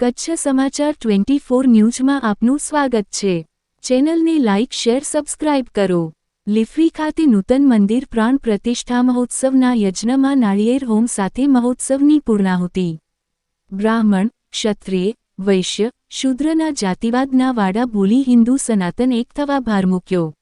કચ્છ સમાચાર twenty four ન્યૂઝમાં આપનું સ્વાગત છે. ચેનલને લાઇક, શેર, સબસ્ક્રાઇબ કરો. લિફ્રી ખાતે નૂતન મંદિર પ્રાણ પ્રતિષ્ઠા મહોત્સવના યજ્ઞમાં નાળિયેર હોમ સાથે મહોત્સવની પૂર્ણાહુતિ. બ્રાહ્મણ, ક્ષત્રિય, વૈશ્ય, શૂદ્રના જાતિવાદના વાડા ભૂલી હિન્દુ સનાતન એક થવા ભાર મૂક્યો.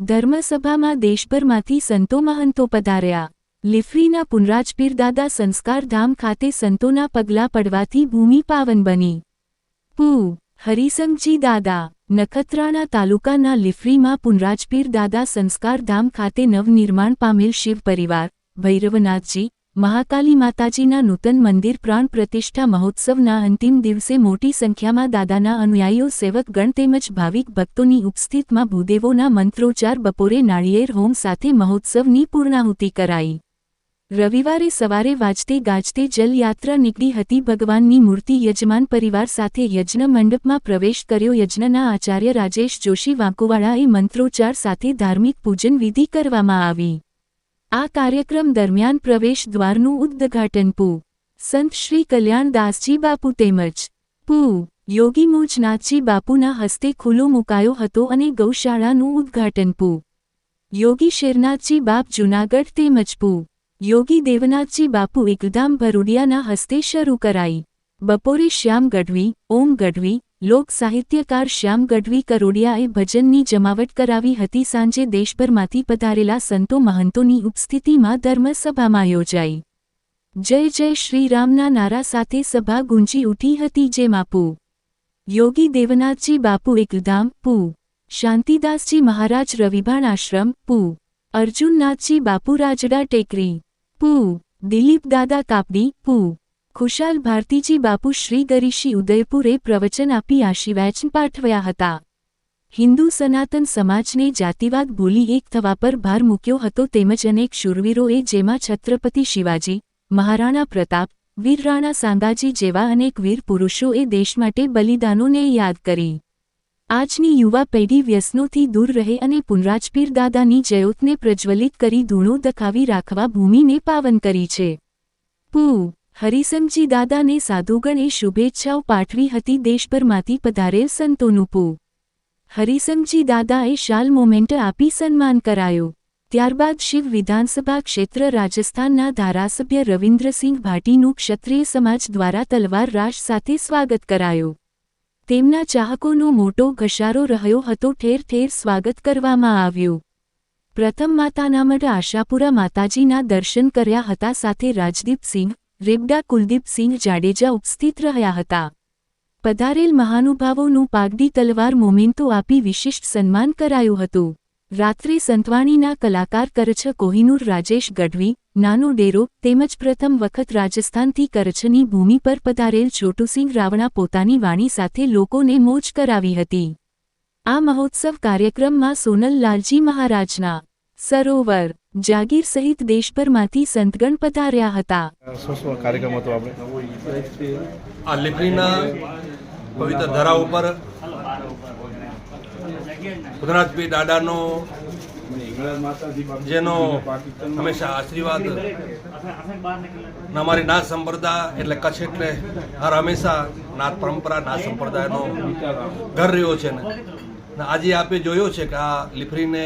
ધર્મસભામાં દેશભરમાંથી સંતો મહંતો પધાર્યા. લિફ્રીના પુનરાજપીર દાદા સંસ્કારધામ ખાતે સંતોના પગલાં પડવાથી ભૂમિ પાવન બની. પૂ હરિસંગજી દાદા, નખત્રાણા તાલુકાના લિફરીમાં પુનરાજપીર દાદા સંસ્કારધામ ખાતે નવનિર્માણ પામેલ શિવ પરિવાર, ભૈરવનાથજી, મહાકાલી માતાજીના નૂતન મંદિર પ્રાણ પ્રતિષ્ઠા મહોત્સવના અંતિમ દિવસે મોટી સંખ્યામાં દાદાના અનુયાયીઓ સેવકગણ તેમજ ભાવિક ભક્તોની ઉપસ્થિતમાં ભૂદેવોના મંત્રોચ્ચાર બપોરે નાળિયેર હોમ સાથે મહોત્સવની પૂર્ણાહુતિ કરાઈ. રવિવારે સવારે વાજતે ગાજતે જલયાત્રા નીકળી હતી ભગવાનની મૂર્તિ યજમાન પરિવાર સાથે યજ્ઞ મંડપમાં પ્રવેશ કર્યો. યજ્ઞના આચાર્ય રાજેશ જોશી વાંકુવાળાએ મંત્રોચ્ચાર સાથે ધાર્મિક પૂજન વિધિ કરવામાં આવી. આ કાર્યક્રમ દરમિયાન પ્રવેશ દ્વારનું ઉદ્ઘાટન પૂ. સંત શ્રી કલ્યાણદાસજી બાપુ તેમજ પૂ. યોગી મોજનાથજી બાપુના હસ્તે ખુલ્લો મુકાયો હતો અને ગૌશાળાનું ઉદ્ઘાટન પૂ. યોગી શેરનાથજી બાપ જૂનાગઢ તેમજ પૂ. યોગી દેવનાથજી બાપુ એકધામ ભરૂડિયાના હસ્તે શરૂ કરાઈ. બપોરે શ્યામ ગઢવી, ઓમ ગઢવી, લોક સાહિત્યકાર શ્યામ ગઢવી કરોડિયાએ ભજનની જમાવટ કરાવી હતી. સાંજે દેશભરમાંથી પધારેલા સંતો મહંતોની ઉપસ્થિતિમાં ધર્મસભામાં યોજાઈ. જય જય શ્રીરામના નારા સાથે સભા ગુંજી ઉઠી હતી જેમાં માપુ. યોગી દેવનાથજી બાપુ એકધામ, પુ. શાંતિદાસજી મહારાજ રવિભાણ આશ્રમ, પુ. અર્જુનનાથજી બાપુ રાજડા ટેકરી. પૂ. દિલીપ દાદા કાપડી, પૂ. ખુશાલ ભારતીજી બાપુ શ્રી ગરીશી ઉદયપુરે પ્રવચન આપી આશીર્વાચન પાઠવ્યા હતા. હિન્દુ સનાતન સમાજને જાતિવાદ ભૂલી એક થવા પર ભાર મૂક્યો હતો તેમજ અનેક શૂરવીરોએ જેમાં છત્રપતિ શિવાજી, મહારાણા પ્રતાપ, વીર રાણા સાંગાજી જેવા અનેક વીર પુરુષોએ દેશ માટે બલિદાનોને યાદ કરી. આજની યુવા પેઢી વ્યસનોથી દૂર રહે અને પુનરાજપીર દાદાની જયોતને પ્રજ્વલિત કરી ધૂણો દખાવી રાખવા ભૂમિને પાવન કરી છે. પૂ. હરિસમજી દાદાને સાધુગણે શુભેચ્છાઓ પાઠવી હતી દેશભરમાંથી પધારેલ સંતોનું પૂ. હરિસમજી દાદાએ શાલ મોમેન્ટ આપી સન્માન કરાયું. ત્યારબાદ શિવ વિધાનસભા ક્ષેત્ર રાજસ્થાનના ધારાસભ્ય રવિન્દ્રસિંહ ભાટીનું ક્ષત્રિય સમાજ દ્વારા તલવાર રાશ સાથે સ્વાગત કરાયું. તેમના ચાહકોનો મોટો ઘસારો રહ્યો હતો. ઠેર ઠેર સ્વાગત કરવામાં આવ્યું. પ્રથમ માતાના મઢ આશાપુરા માતાજીના દર્શન કર્યા હતા. સાથે રાજદીપસિંહ રેબડા કુલદીપસિંહ જાડેજા ઉપસ્થિત રહ્યા હતા. પધારેલ મહાનુભાવોનું પાગડી તલવાર મોમેન્ટો આપી વિશિષ્ટ સન્માન કરાયું હતું. રાત્રે સંતવાણીના કલાકાર કરછ કોહિનૂર રાજેશ ગઢવી નાનો ડેરો તેમજ પ્રથમ વખત રાજસ્થાનથી કરછની ભૂમિ પર પધારેલ છોટુસિંહ રાવણા પોતાની વાણી સાથે લોકોને મોજ કરાવી હતી. આ મહોત્સવ કાર્યક્રમમાં સોનલ લાલજી મહારાજના સરોવર જાગીર સહિત દેશભરમાંથી સંતગણ પધાર્યા હતા. શું શું કાર્યક્રમ હતો આપણે? આ લીપડીના પવિત્ર ધરા ઉપર ગુજરાતપી દાદાનો જેનો હંમેશા આશીર્વાદ અમારી નાથ સંપ્રદાય એટલે કચ્છ એટલે હર હંમેશા નાથ પરંપરા, નાથ સંપ્રદાયનો ઘર રહ્યો છે ને આજે આપે જોયો છે કે આ લીફરીને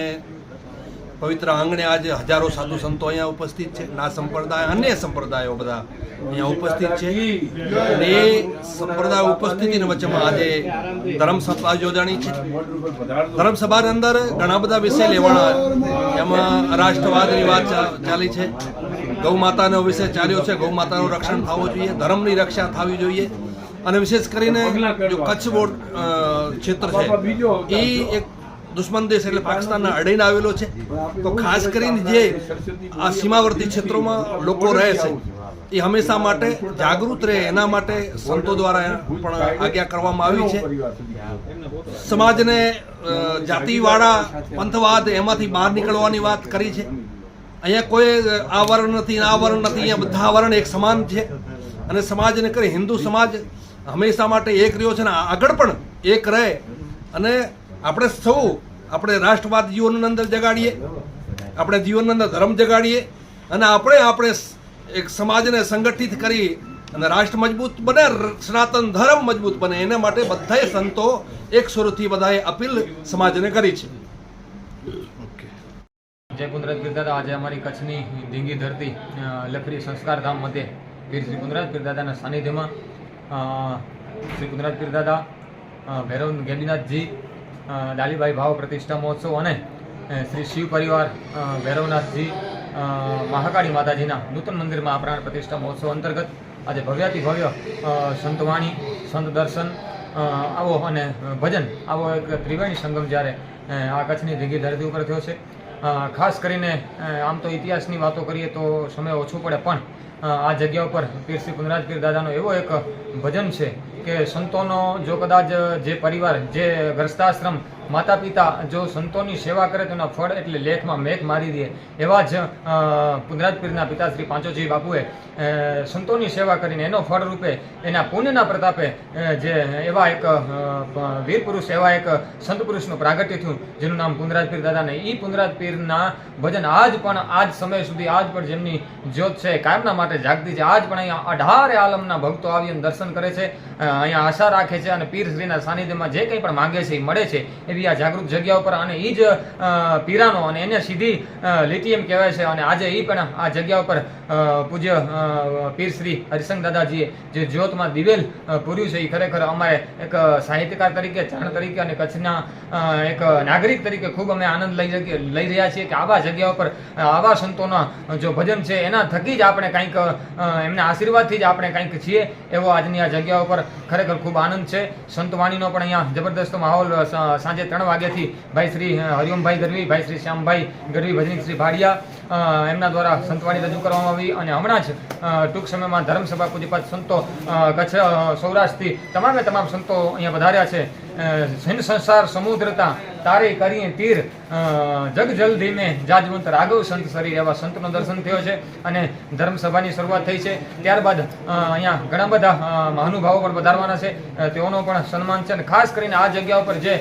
પવિત્ર આંગણે આજે હજારો સાધુ સંતો અહીંયા ઉપસ્થિત છે. ના સંપ્રદાય અન્ય સંપ્રદાયો બધા અહીંયા ઉપસ્થિત છે. અને એ સંપ્રદાય ઉપસ્થિતિની વચ્ચેમાં આજે ધર્મસભા યોજાણી છે. ધર્મસભાની અંદર ઘણા બધા વિષય લેવાના એમાં રાષ્ટ્રવાદની વાત ચાલી છે. ગૌ માતાનો વિષય ચાલ્યો છે. ગૌ માતાનું રક્ષણ થવું જોઈએ. ધર્મની રક્ષા થવી જોઈએ. અને વિશેષ કરીને જો કચ્છ બોર્ડ ક્ષેત્ર છે એ એક દુશ્મન દેશ એટલે પાકિસ્તાનના અડીને આવેલો છે. તો ખાસ કરીને જે આ સીમાવર્તી ક્ષેત્રોમાં લોકો રહે છે, એ હંમેશા માટે જાગૃત રહે, એના માટે સંતો દ્વારા પણ આજ્ઞા કરવામાં આવી છે. સમાજને જાતિવાળા, પંથવાદ એમાંથી બહાર નીકળવાની વાત કરી છે. અહીંયા કોઈ આ વર્ણ નથી આ વર્ણ નથી, અહીંયા બધા વર્ણ એક સમાન છે. અને સમાજને કરી, હિન્દુ સમાજ હંમેશા માટે એક રહ્યો છે ને આગળ પણ એક રહે. અને આપણે સૌ આપણે રાષ્ટ્રવાદ જીવનની અંદર જગાડીએ, આપણે જીવનની અંદર ધર્મ જગાડીએ અને આપણે આપણે એક સમાજને સંગઠિત કરી અને રાષ્ટ્ર મજબૂત બને, સનાતન ધર્મ મજબૂત બને. એના માટે બધાએ સંતો એક સુરથી બધાએ અપીલ સમાજને કરી છે. જય કુંદરાજ પીરદાદા આજે અમારી કચ્છની ધીંગી ધરતી લખરી સંસ્કાર ધામ મધ્યે પીર શ્રી કુંદરાજ પીરદાદાના સાનિધ્યમાં શ્રી કુંદરાજ પીરદાદા ભૈરવ ગેબીનાથજી ડાલીબાઈ ભાવ પ્રતિષ્ઠા મહોત્સવ અને શ્રી શિવ પરિવાર ભૈરવનાથજી મહાકાળી માતાજીના નૂતન મંદિરમાં પ્રાણ પ્રતિષ્ઠા મહોત્સવ અંતર્ગત આજે ભવ્યાતિ ભવ્ય સંતવાણી, સંત દર્શન આવો અને ભજન, આવો એક ત્રિવેણી સંગમ જ્યારે આ કચ્છની ધીંગી ધરતી ઉપર થયો છે. ખાસ કરીને આમ તો ઇતિહાસની વાતો કરીએ તો સમય ઓછો પડે, પણ આ જગ્યા ઉપર પીર શ્રી દાદાનો એવો એક ભજન છે કે સંતોનો જો કદાચ જે પરિવાર, જે ગ્રસ્તાશ્રમ માતા પિતા જો સંતોની સેવા કરે તેના ફળ એટલે લેખમાં મેઘ મારી દે એવા જ પીરના પિતા શ્રી પાંચોજી બાપુએ સંતોની સેવા કરીને એનો ફળ રૂપે એના પુણ્યના પ્રતાપે જે એવા એક વીર પુરુષ એવા એક સંત પુરુષનું પ્રાગટ્ય થયું, જેનું નામ પીર દાદા ને એ કુંદરાજ પીરના ભજન આજ પણ આજ સમય સુધી આજ પણ જેમની જ્યોત છે કાયમના માટે જાગતી છે. આજ પણ અહીંયા અઢારે આલમના ભક્તો આવી દર્શન કરે છે અહીંયા આશા રાખે છે અને પીર શ્રીના સાનિધ્યમાં જે કંઈ પણ માંગે છે એ મળે છે એવી આ જાગૃત જગ્યા ઉપર અને એ જ પીરાનો અને એને સીધી લીટી એમ કહેવાય છે. અને આજે એ પણ આ જગ્યા ઉપર પૂજ્ય પીર શ્રી હરિસંગ દાદાજીએ જે જ્યોતમાં દિવેલ પૂર્યું છે એ ખરેખર અમારે એક સાહિત્યકાર તરીકે જાણ તરીકે અને કચ્છના એક નાગરિક તરીકે ખૂબ અમે આનંદ લઈ લઈ રહ્યા છીએ કે આવા જગ્યા ઉપર આવા સંતોના જો ભજન છે એના થકી જ આપણે કંઈક એમના આશીર્વાદથી જ આપણે કંઈક છીએ એવો આજની આ જગ્યા ઉપર ખરેખર ખૂબ આનંદ છે. સંતવાણીનો પણ અહીંયા જબરદસ્ત માહોલ અ, સા- સાંજે ત્રણ વાગ્યાથી ભાઈ શ્રી હરિઓમભાઈ ગરવી, ભાઈ શ્રી શ્યામભાઈ ગરવી, ભજની શ્રી ભાડિયા એમના દ્વારા સંતવાણી રજૂ કરવામાં આવી અને હમણાં જ ટૂંક સમયમાં ધર્મસભા પૂજ્યપાત સંતો કચ્છ સૌરાષ્ટ્રથી તમામે તમામ સંતો અહીંયા વધાર્યા છે. હિન્દ સંસાર સમુદ્રતા તારે કરીએ તીર જગ જલ ધીમે જાજવંત રાઘવ સંત શરીર એવા સંતનો દર્શન થયો છે અને ધર્મસભાની શરૂઆત થઈ છે. ત્યારબાદ અહીંયા ઘણા બધા મહાનુભાવો પણ વધારવાના છે. તેઓનો પણ સન્માન છે અને ખાસ કરીને આ જગ્યા ઉપર જે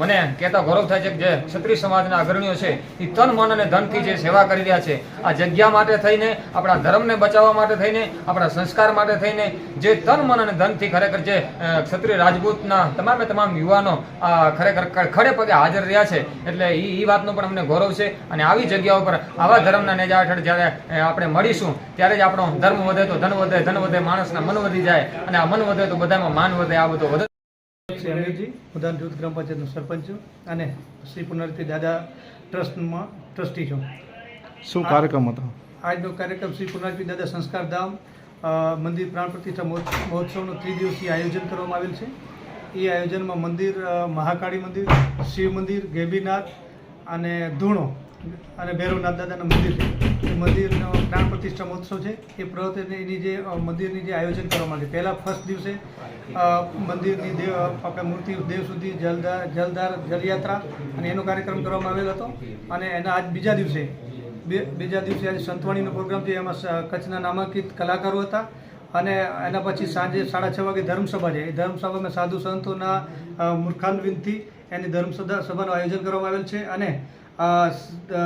મને કહેતા ગૌરવ થાય છે કે જે ક્ષત્રિય સમાજના અગ્રણીઓ છે, એ તન, મન અને ધનથી જે સેવા કરી રહ્યા છે. આ જગ્યા માટે થઈને, આપણા ધર્મને બચાવવા માટે થઈને, આપણા સંસ્કાર માટે થઈને, જે તન, મન અને ધનથી ખરેખર જે ક્ષત્રિય રાજપૂતના તમામે તમામ યુવાનો આ ખરેખર ખ- ખડે પગે હાજર રહ્યા છે. એટલે એ એ વાતનો પણ અમને ગૌરવ છે. અને આવી જગ્યા ઉપર આવા ધર્મના નેજા હેઠળ જ્યારે આપણે મળીશું ત્યારે જ આપણો ધર્મ વધે તો ધન વધે ધન વધે માણસના મન વધી જાય અને આ મન વધે તો બધામાં માન વધે આ બધું વધે. શ્રી અમીરજી ઉદાન જૂથ ગ્રામ પંચાયતનો સરપંચ છું અને શ્રી પુનરતી દાદા ટ્રસ્ટમાં ટ્રસ્ટી છું. શું કાર્યક્રમ હતો? આજનો કાર્યક્રમ શ્રી પુનરતી દાદા સંસ્કાર ધામ મંદિર પ્રાણ પ્રતિષ્ઠા મહોત્સવ- મહોત્સવનું ત્રિદિવસીય આયોજન કરવામાં આવેલ છે. એ આયોજનમાં મંદિર મહાકાળી મંદિર, શિવ મંદિર, ગેબીનાથ અને ધૂણો અને ભૈરવનાથ દાદાના મંદિર એ મંદિરનો પ્રાણ પ્રતિષ્ઠા મહોત્સવ છે. એ પ્રવૃત્તિની જે મંદિરની જે આયોજન કરવામાં આવે પહેલાં ફર્સ્ટ દિવસે મંદિરની દેવ, આપણે મૂર્તિ દેવ સુધી જલધાર જલધાર, જલયાત્રા અને એનો કાર્યક્રમ કરવામાં આવેલ હતો. અને એના આજ બીજા દિવસે બીજા દિવસે આજે સંતવાણીનો પ્રોગ્રામ છે. એમાં કચ્છના નામાંકિત કલાકારો હતા. અને એના પછી સાંજે સાડા છ વાગે ધર્મસભા છે. એ ધર્મસભામાં સાધુ સંતોના અ, એની ધર્મસભા સભાનું આયોજન કરવામાં આવેલ છે અને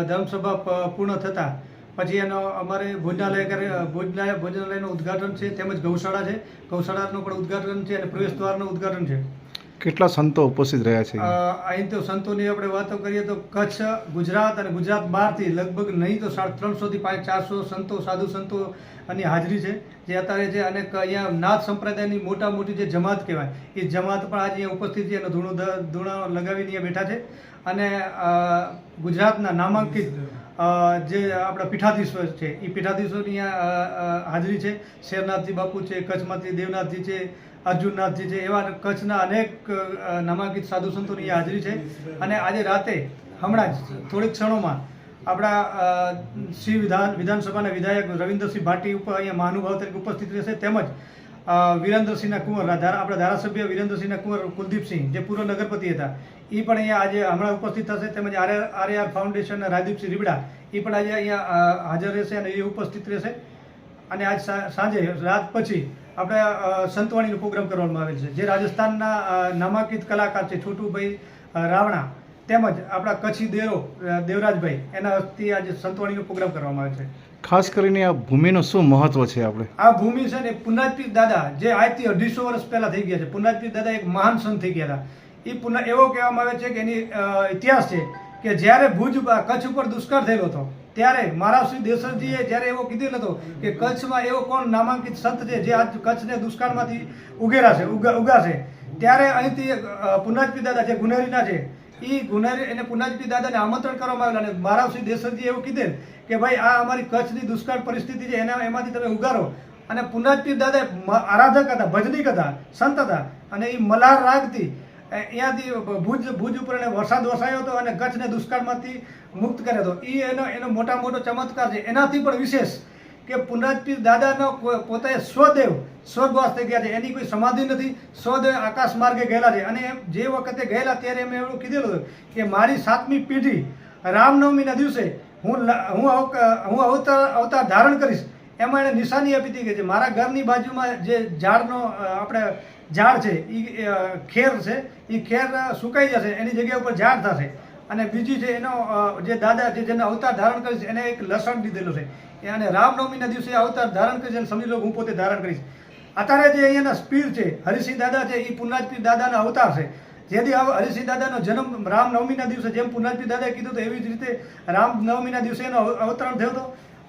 ધર્મસભા પૂર્ણ થતાં પછી એનો અમારે ભોજનાલય કરે ભોજનાલય ભોજનાલયનું ઉદ્ઘાટન છે. તેમજ ગૌશાળા છે. ગૌશાળાનું પણ ઉદ્ઘાટન છે અને પ્રવેશ દ્વારનું ઉદ્ઘાટન છે. કેટલા સંતો ઉપસ્થિત રહ્યા છે? અહીં તો સંતોની આપણે વાતો કરીએ તો કચ્છ ગુજરાત અને ગુજરાત બહારથી લગભગ નહીં તો સાડા ત્રણસોથી પાંચ ચારસો સંતો સાધુ સંતો ની હાજરી છે. જે અત્યારે છે અને અહીંયા નાથ સંપ્રદાયની મોટા મોટી જે જમાત કહેવાય એ જમાત પણ આજે અહીંયા ઉપસ્થિત છે અને ધૂણો ધૂણા લગાવીને અહીંયા બેઠા છે. અને ગુજરાતના નામાંકિત જે આપણા પીઠાધીશ્વર છે એ પીઠાધીશ્વરની અ, અ, હાજરી છે. શેરનાથજી બાપુ છે કચ્છમાંથી દેવનાથજી છે અર્જુનનાથજી છે, એવા કચ્છના અનેક નામાંકિત સાધુ સંતોની હાજરી છે. અને આજે રાતે હમણાં જ, થોડીક ક્ષણોમાં આપણા શ્રી વિધાન, વિધાનસભાના વિધાયક રવિન્દ્રસિંહ ભાટી ઉપર અહીંયા મહાનુભાવ તરીકે ઉપસ્થિત રહેશે. તેમજ વિરેન્દ્રસિંહના કુંવર આપણા ધારાસભ્ય વિરેન્દ્રસિંહના કુંવર કુલદીપસિંહ જે પૂર્વ નગરપતિ હતા એ પણ અહીંયા આજે હમણાં ઉપસ્થિત થશે. તેમજ આર આર આર ફાઉન્ડેશનના રાજદીપસિંહ રીબડા એ પણ આજે અહીંયા હાજર રહેશે અને એ ઉપસ્થિત રહેશે. અને આજ સાંજે, રાત પછી આપણે સંતવાણીનો પ્રોગ્રામ કરવામાં આવેલ છે. જે રાજસ્થાનના નામાંકિત કલાકાર છે છોટુભાઈ રાવણા તેમજ આપણા કચ્છી દેવો દેવરાજભાઈ એના હસ્તે આજે સંતવાણીનો પ્રોગ્રામ કરવામાં આવે છે. ખાસ કરીને આ ભૂમિનું શું મહત્વ છે આપણે? આ ભૂમિ છે ને પુનાજપીર દાદા જે આજથી અઢીસો વર્ષ પહેલા થઈ ગયા છે. પુનાજપીર દાદા એક મહાન સંત થઈ ગયા હતા. એ પુનઃ એવો કહેવામાં આવે છે કે એની ઇતિહાસ છે કે જ્યારે ભુજ કચ્છ ઉપર દુષ્કાળ થયેલો હતો ત્યારે મારા શ્રી દેસરજીએ જ્યારે એવો કીધેલ હતો કે કચ્છમાં એવો કોણ નામાંકિત સંત છે જે આજ કચ્છને દુષ્કાળમાંથી ઉગેરા છે ઉગા ઉગાશે ત્યારે અહીંથી પુનાજપી દાદા જે ગુનેરીના છે એ ગુનેરી એને પુનાજપી દાદાને આમંત્રણ કરવામાં આવેલા અને મારા શ્રી દેસરજી એવું કીધેલ કે ભાઈ, આ અમારી કચ્છની દુષ્કાળ પરિસ્થિતિ છે, એના, એમાંથી તમે ઉગારો અને પુનાજપી દાદા આરાધક હતા, ભજનીક હતા, સંત હતા, અને એ મલ્હાર રાગથી અહીંયાથી ભુજ ભુજ ઉપર એને વરસાદ વરસાયો હતો અને કચ્છને દુષ્કાળમાંથી મુક્ત કર્યો હતો. એ એનો એનો મોટા મોટો ચમત્કાર છે. એનાથી પણ વિશેષ કે પુનરાજપીર દાદાનો પોતે સ્વદેવ સ્વર્ગવાસ થઈ ગયા છે. એની કોઈ સમાધિ નથી. સ્વદેવ આકાશ માર્ગે ગયેલા છે. અને જે વખતે ગયેલા ત્યારે મેં એવું કીધેલું કે મારી સાતમી પેઢી રામનવમીના દિવસે હું હું હું અવતાર અવતાર ધારણ કરીશ. એમાં એણે નિશાની આપી હતી કે મારા ઘરની બાજુમાં જે ઝાડનો આપણે ઝાડ છે એ ખેર છે એ ખેર સુકાઈ જશે, એની જગ્યા ઉપર ઝાડ થશે. અને બીજી છે, એનો જે દાદા છે, જેને અવતાર ધારણ કરીશ એને એક લસણ દીધેલું છે. અને રામનવમીના દિવસે અવતાર ધારણ કરીશ અને સમજી લો હું પોતે ધારણ કરીશ. અત્યારે જે અહીંયાના સ્પીર છે, હરિસિંહ દાદા છે એ પુનરાજપીર દાદાના અવતાર છે. જેથી હવે હરિસિંહ દાદાનો જન્મ રામનવમીના દિવસે, જેમ પુનરાજપીર દાદાએ કીધું તો એવી જ રીતે રામનવમીના દિવસે એનો અવતરણ થયો હતો.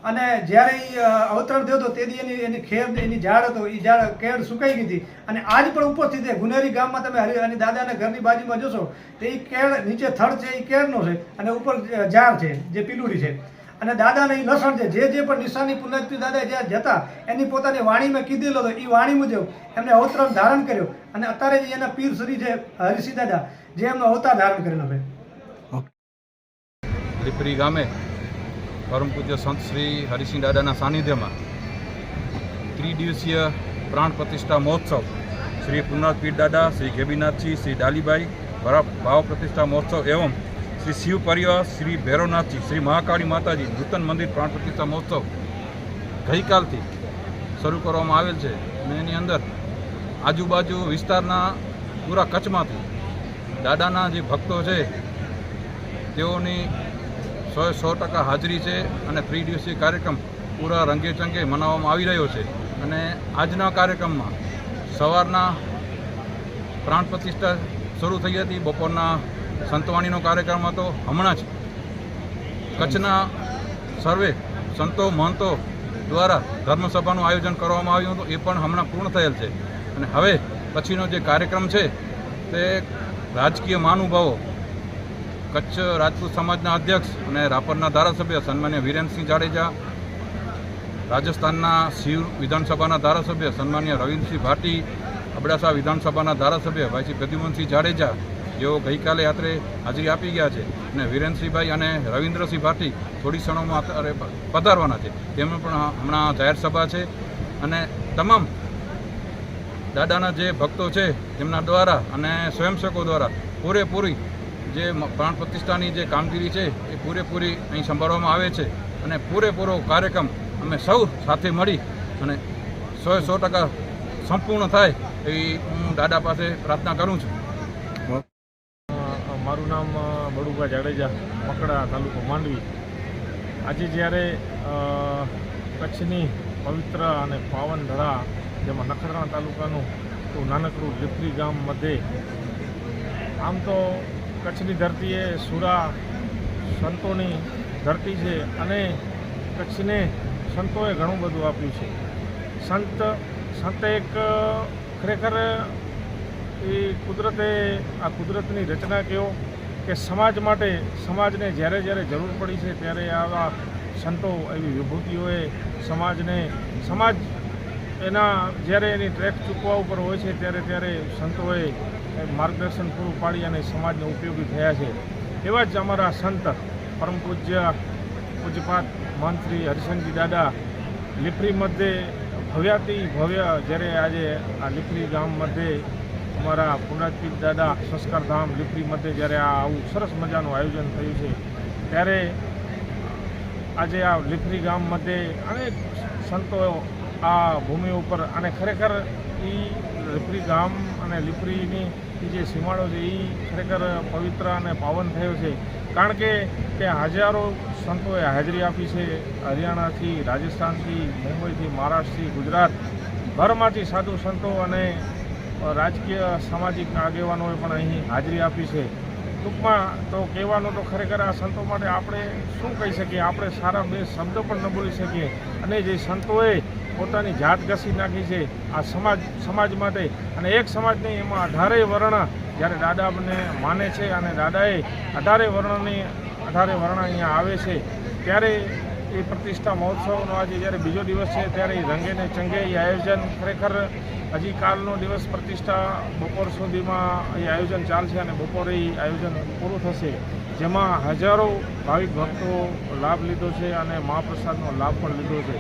અને જ્યારે એ અવતરણ થયો હતો, તે દી એની એની ખેર એની ઝાડ હતો એ ઝાડ કેળ સુકાઈ ગઈ હતી. અને આજ પણ ઉપસ્થિત છે. ગુનેરી ગામમાં તમે હરિ અને દાદાના ઘરની બાજુમાં જોશો, તો એ કેળ નીચે થડ છે એ કેળનો છે, અને ઉપર ઝાડ છે, જે પીલુડી છે. અને દાદાને એ લસણ છે. જે જે પણ નિશાની પુનઃપી દાદા જ્યાં જતા, એની પોતાની વાણીમાં કીધેલો હતો એ વાણી મુજબ એમને અવતરણ ધારણ કર્યો. અને અત્યારે જે એના પીર શ્રી છે, હરિસિંહ દાદા, જે એમનો અવતાર ધારણ કરેલો છે. લીપરી ગામે પરમ પૂજ્ય સંત શ્રી હરિસિંહ દાદાના સાનિધ્યમાં ત્રિદિવસીય પ્રાણ પ્રતિષ્ઠા મહોત્સવ શ્રી પુનાથ પીર દાદા, શ્રી ગેબીનાથજી, શ્રી ડાલીબાઈ ભાવ પ્રતિષ્ઠા મહોત્સવ એવમ શ્રી શિવ પરિવાર, શ્રી ભૈરવનાથજી, શ્રી મહાકાળી માતાજી, નૂતન મંદિર પ્રાણ પ્રતિષ્ઠા મહોત્સવ ગઈકાલથી શરૂ કરવામાં આવેલ છે અને એની અંદર આજુબાજુ વિસ્તારના પૂરા કચ્છમાંથી દાદાના જે ભક્તો છે તેઓની સો સો ટકા હાજરી છે અને ત્રી દિવસીય કાર્યક્રમ પૂરા રંગે ચંગે મનાવવામાં આવી રહ્યો છે. અને આજના કાર્યક્રમમાં સવારના પ્રાણ પ્રતિષ્ઠા શરૂ થઈ હતી, બપોરના સંતવાણીનો કાર્યક્રમ હતો. હમણાં જ કચ્છના સર્વે સંતો મહંતો દ્વારા ધર્મસભાનું આયોજન કરવામાં આવ્યું હતું, એ પણ હમણાં પૂર્ણ થયેલ છે. અને હવે પછીનો જે કાર્યક્રમ છે, તે રાજકીય મહાનુભાવો કચ્છ રાજપૂત સમાજના અધ્યક્ષ અને રાપરના ધારાસભ્ય સન્માન્ય વિરેનસિંહ જાડેજા, રાજસ્થાનના શિવ વિધાનસભાના ધારાસભ્ય સન્માન્ય રવિન્દ્રસિંહ ભાટી, અબડાસા વિધાનસભાના ધારાસભ્ય ભાઈશ્રી પ્રદ્યુમનસિંહ જાડેજા, જેઓ ગઈકાલે રાત્રે હાજરી આપી ગયા છે. અને વિરેનસિંહભાઈ અને રવિન્દ્રસિંહ ભાટી થોડી ક્ષણોમાં અત્યારે પધારવાના છે. તેમનું પણ હમણાં જાહેર સભા છે. અને તમામ દાદાના જે ભક્તો છે, તેમના દ્વારા અને સ્વયંસેવકો દ્વારા પૂરેપૂરી જે પ્રાણ પ્રતિષ્ઠાની જે કામગીરી છે, એ પૂરેપૂરી અહીં સંભાળવામાં આવે છે અને પૂરેપૂરો કાર્યક્રમ અમે સૌ સાથે મળી અને સો સો ટકા સંપૂર્ણ થાય એવી હું દાદા પાસે પ્રાર્થના કરું છું. મારું નામ બડુભા જાડેજા, મકડા તાલુકો માંડવી. આજે જ્યારે કચ્છની પવિત્ર અને પાવન ધરા જેમાં નખત્રાણા તાલુકાનું નાનકડું લીપરી ગામ મધ્યે, આમ તો કચ્છની ધરતી એ સુરા સંતોની ધરતી છે અને કચ્છને સંતોએ ઘણું બધું આપ્યું છે. સંત સંત એક ખરેખર, એ કુદરતે, આ કુદરતની રચના કહો કે સમાજ માટે, સમાજને જ્યારે જ્યારે જરૂર પડી છે ત્યારે આવા સંતો, એવી વિભૂતિઓએ સમાજને, સમાજ એના જ્યારે એની ટ્રેક ચૂકવા ઉપર હોય છે, ત્યારે ત્યારે સંતોએ માર્ગદર્શન પૂરું પાડી અને સમાજને ઉપયોગી થયા છે. એવા જ અમારા સંત, પરમ પૂજ્ય પૂજ્યપાત મંત્રી હરિશનજી દાદા, લીપરી મધ્યે ભવ્યાતિ ભવ્ય જ્યારે આજે આ લીપરી ગામ મધ્યે અમારા પુનરાજપીત દાદા સંસ્કારધામ લીપરી મધ્યે જ્યારે આ આવું સરસ મજાનું આયોજન થયું છે, ત્યારે આજે આ લીપરી ગામ મધ્યે અનેક સંતો આ ભૂમિ ઉપર અને ખરેખર એ લીપરી ગામ અને લીપરીની જે સીમાડો છે એ ખરેખર પવિત્ર અને પાવન થયો છે. કારણ કે ત્યાં હજારો સંતોએ હાજરી આપી છે, હરિયાણાથી, રાજસ્થાનથી, મુંબઈથી, મહારાષ્ટ્રથી, ગુજરાત. ભરમાંથી સાધુ સંતો અને રાજકીય સામાજિક આગેવાનોએ પણ અહીં હાજરી આપી છે. ટૂંકમાં તો કહેવાનું તો ખરેખર આ સંતો માટે આપણે શું કહી શકીએ? આપણે સારા બે શબ્દો પણ ન બોલી શકીએ. અને જે સંતોએ પોતાની જાત ઘસી નાખી છે. આ સમાજ સમાજ માટે અને એક સમાજ એમાં અઢારેય વર્ણ જ્યારે દાદાને માને છે અને દાદાએ અઢારે વર્ણની, અઢારે વર્ણ અહીંયા આવે છે, ત્યારે એ પ્રતિષ્ઠા મહોત્સવનો આજે જ્યારે બીજો દિવસ છે ત્યારે એ રંગે ને ચંગે એ આયોજન ખરેખર હજી કાલનો દિવસ પ્રતિષ્ઠા બપોર સુધીમાં એ આયોજન ચાલશે અને બપોરે એ આયોજન પૂરું થશે. જેમાં હજારો ભાવિક ભક્તો લાભ લીધો છે અને મહાપ્રસાદનો લાભ પણ લીધો છે.